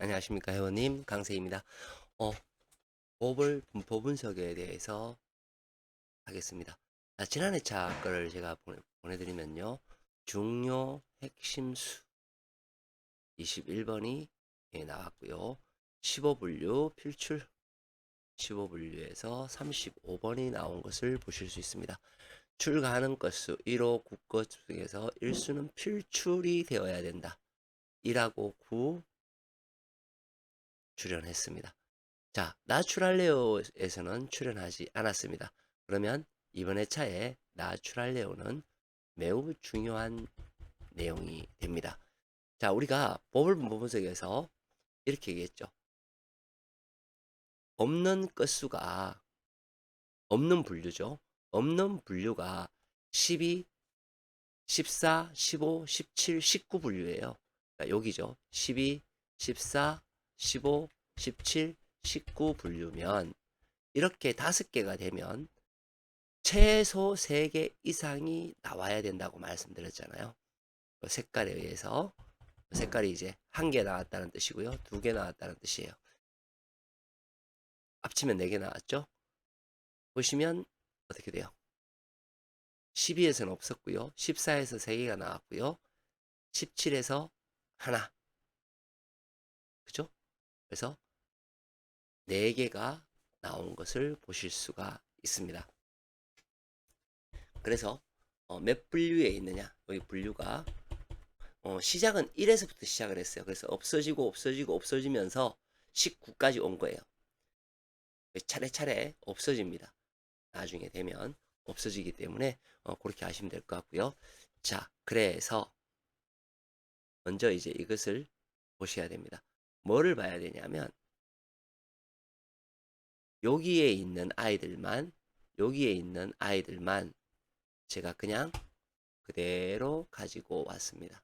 안녕하십니까 회원님 강세입니다. 어, 보벌 분포 분석에 대해서 하겠습니다. 아, 지난 회차 거를 제가 보내, 보내드리면요. 중요 핵심 수 21번이 예, 나왔고요. 15분류 필출 15분류에서 35번이 나온 것을 보실 수 있습니다. 출가하는 건수 1호 9것 중에서 1수는 필출이 되어야 된다. 1하고 9 출연했습니다. 자, 나추랄레오에서는 출연하지 않았습니다. 그러면 이번 회차에 나추랄레오는 매우 중요한 내용이 됩니다. 자, 우리가 보벌 분포 분석에서 이렇게 얘기했죠. 없는 끝수가 없는 분류죠. 없는 분류가 12, 14, 15, 17, 19 분류예요. 그러니까 여기죠. 12, 14, 15, 17, 19 분류면 이렇게 다섯 개가 되면 최소 3개 이상이 나와야 된다고 말씀드렸잖아요. 그 색깔에 의해서 그 색깔이 이제 한 개 나왔다는 뜻이고요. 두 개 나왔다는 뜻이에요. 합치면 4개 나왔죠? 보시면 어떻게 돼요? 12에서는 없었고요. 14에서 3개가 나왔고요. 17에서 하나. 그래서 4개가 나온 것을 보실 수가 있습니다. 그래서 어, 몇 분류에 있느냐? 여기 분류가 어, 시작은 1에서부터 시작을 했어요. 그래서 없어지고 없어지고 없어지면서 19까지 온 거예요. 차례차례 없어집니다. 나중에 되면 없어지기 때문에 어, 그렇게 하시면 될 것 같고요. 자, 그래서 먼저 이제 이것을 보셔야 됩니다. 뭐를 봐야 되냐면 여기에 있는 아이들만 여기에 있는 아이들만 제가 그냥 그대로 가지고 왔습니다.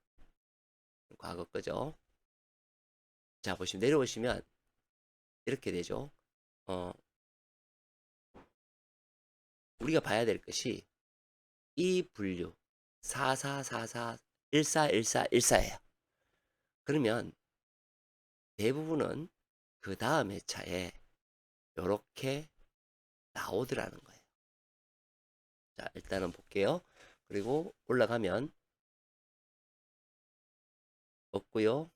과거 거죠. 자, 보시면 내려오시면 이렇게 되죠. 어, 우리가 봐야 될 것이 이 분류 4444 1414 14예요. 그러면 대부분은 그 다음 회차에 이렇게 나오더라는 거예요. 자, 일단은 볼게요. 그리고 올라가면 없고요.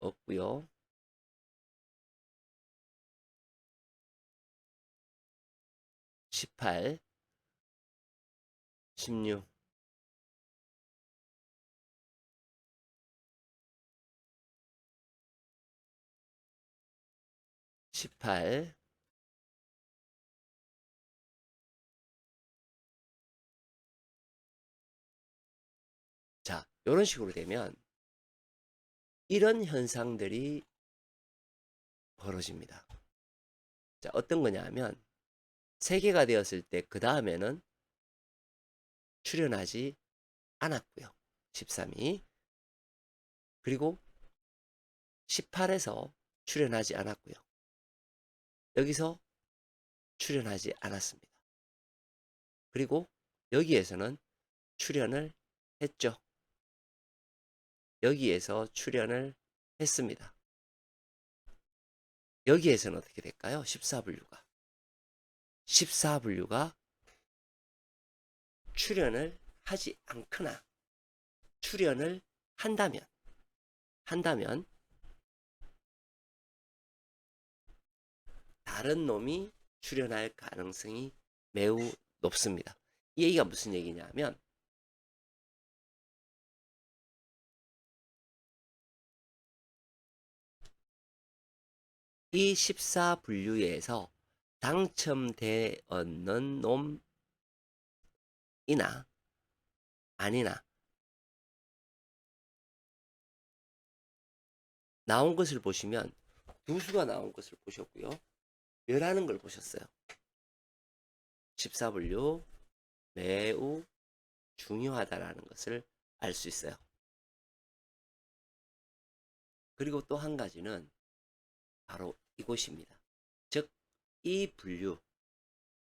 없고요. 십팔, 십육, 십팔, 자, 이런 식으로 되면 이런 현상들이 벌어집니다. 자, 어떤 거냐 하면 세 개가 되었을 때 그 다음에는 출연하지 않았고요. 13이. 그리고 18에서 출연하지 않았고요. 여기서 출연하지 않았습니다. 그리고 여기에서는 출연을 했죠. 여기에서 출연을 했습니다. 여기에서는 어떻게 될까요? 14분류가. 14분류가 출연을 하지 않거나 출연을 한다면 한다면 다른 놈이 출연할 가능성이 매우 높습니다. 이 얘기가 무슨 얘기냐면 이 14분류에서 당첨되었는 놈이나 아니나 나온 것을 보시면 두 수가 나온 것을 보셨고요. 멸하는 걸 보셨어요. 14분류 매우 중요하다라는 것을 알 수 있어요. 그리고 또 한 가지는 바로 이곳입니다. 즉, 이 분류,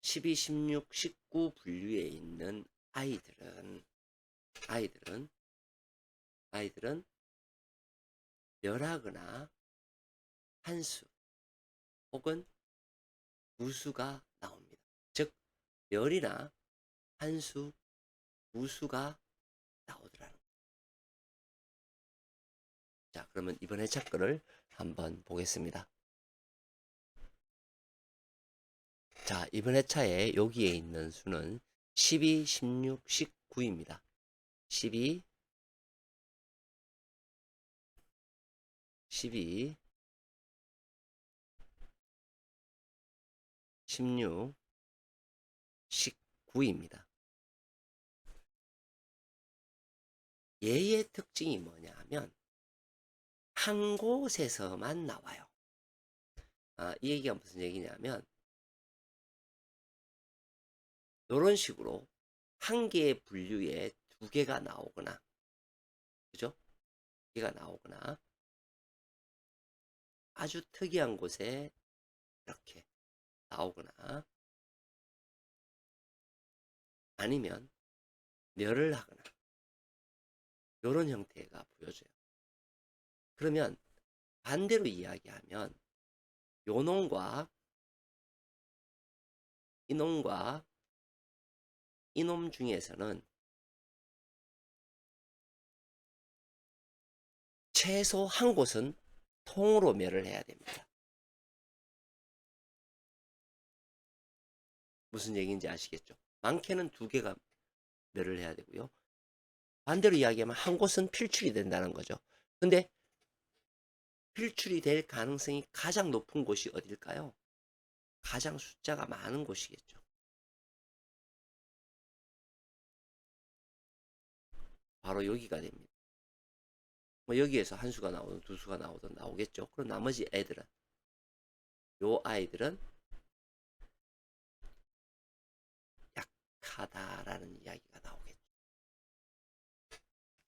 12, 16, 19 분류에 있는 아이들은, 아이들은, 아이들은 멸하거나 한수 혹은 무수가 나옵니다. 즉 멸이나 한수, 무수가 나오더라는 거예요. 자, 그러면 이번 회차 거를 한번 보겠습니다. 자, 이번 회차에 여기에 있는 수는 12, 16, 19입니다. 12, 12, 16, 19입니다. 얘의 특징이 뭐냐 하면 한 곳에서만 나와요. 아, 이 얘기가 무슨 얘기냐면 이런 식으로 한 개의 분류에 두 개가 나오거나 그죠? 두 개가 나오거나 아주 특이한 곳에 이렇게 나오거나 아니면 멸을 하거나 이런 형태가 보여져요. 그러면 반대로 이야기하면 요 놈과 이놈과 이놈 중에서는 최소 한 곳은 통으로 멸을 해야 됩니다. 무슨 얘기인지 아시겠죠? 많게는 두 개가 멸을 해야 되고요. 반대로 이야기하면 한 곳은 필출이 된다는 거죠. 근데 필출이 될 가능성이 가장 높은 곳이 어딜까요? 가장 숫자가 많은 곳이겠죠. 바로 여기가 됩니다. 뭐 여기에서 한 수가 나오든 두 수가 나오든 나오겠죠. 그럼 나머지 애들은 요 아이들은 하다라는 이야기가 나오겠죠.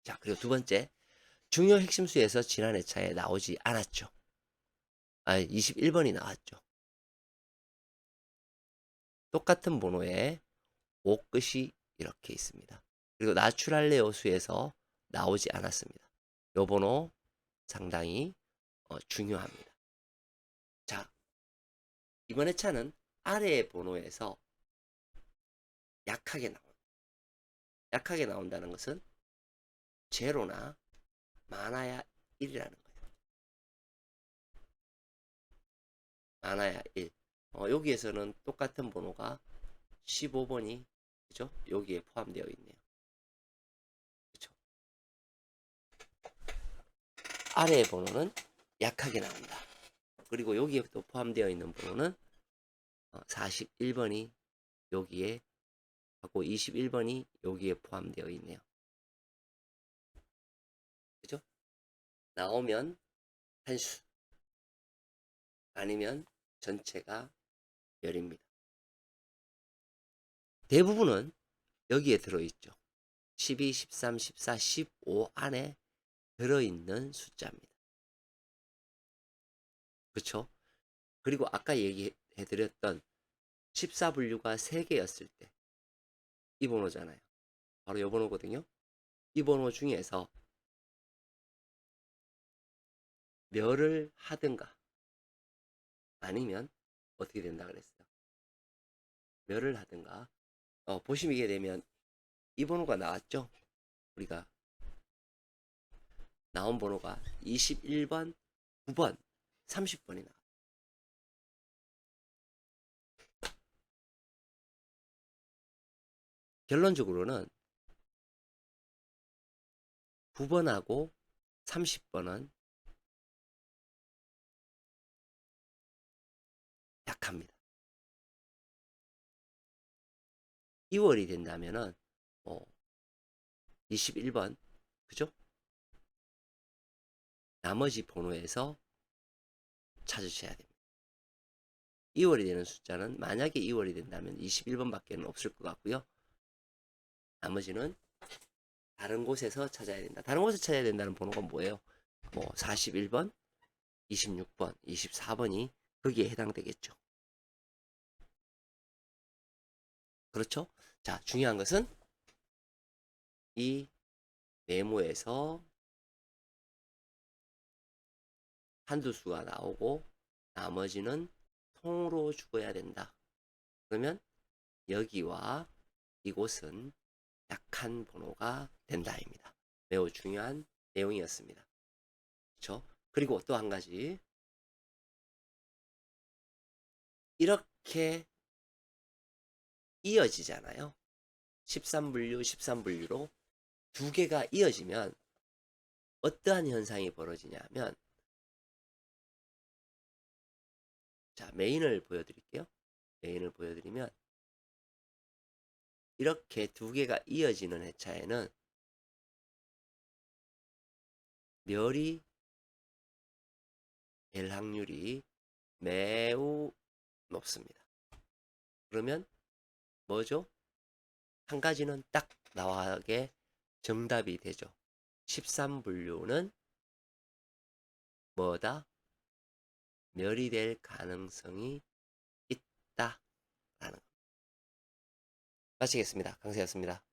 자, 그리고 두 번째 중요 핵심수에서 지난 회차에 나오지 않았죠. 아, 21번이 나왔죠. 똑같은 번호에 옥끝이 이렇게 있습니다. 그리고 나추랄레오 수에서 나오지 않았습니다. 요 번호 상당히 어, 중요합니다. 자, 이번 회차는 아래의 번호에서 약하게 나온다. 약하게 나온다는 것은 제로나 많아야 1이라는 거예요. 많아야 1. 어, 여기에서는 똑같은 번호가 15번이 그죠? 여기에 포함되어 있네요. 그죠? 아래의 번호는 약하게 나온다. 그리고 여기에 또 포함되어 있는 번호는 41번이 여기에 하고 21번이 여기에 포함되어 있네요. 그죠? 나오면 한 수 아니면 전체가 열입니다. 대부분은 여기에 들어있죠. 12, 13, 14, 15 안에 들어있는 숫자입니다. 그렇죠? 그리고 아까 얘기해드렸던 14분류가 3개였을 때 이 번호잖아요. 바로 이 번호거든요. 이 번호 중에서 멸을 하든가 아니면 어떻게 된다 그랬어요. 멸을 하든가 어, 보시게 되면 이 번호가 나왔죠. 우리가 나온 번호가 21번, 9번, 30번이 나와. 결론적으로는 9번하고 30번은 약합니다. 2월이 된다면은 뭐 21번 그죠? 나머지 번호에서 찾으셔야 됩니다. 2월이 되는 숫자는 만약에 2월이 된다면 21번밖에 없을 것 같고요. 나머지는 다른 곳에서 찾아야 된다. 다른 곳에서 찾아야 된다는 번호가 뭐예요? 뭐 41번, 26번, 24번이 거기에 해당되겠죠. 그렇죠? 자, 중요한 것은 이 메모에서 한두 수가 나오고 나머지는 통으로 죽어야 된다. 그러면 여기와 이곳은 약한 번호가 된다입니다. 매우 중요한 내용이었습니다. 그렇죠? 그리고 또 한 가지 이렇게 이어지잖아요. 13분류, 13분류로 두 개가 이어지면 어떠한 현상이 벌어지냐면 자, 메인을 보여드릴게요. 메인을 보여드리면 이렇게 두 개가 이어지는 회차에는 멸이 될 확률이 매우 높습니다. 그러면 뭐죠? 한 가지는 딱 나와게 정답이 되죠. 13분류는 뭐다? 멸이 될 가능성이 것. 마치겠습니다. 강세였습니다.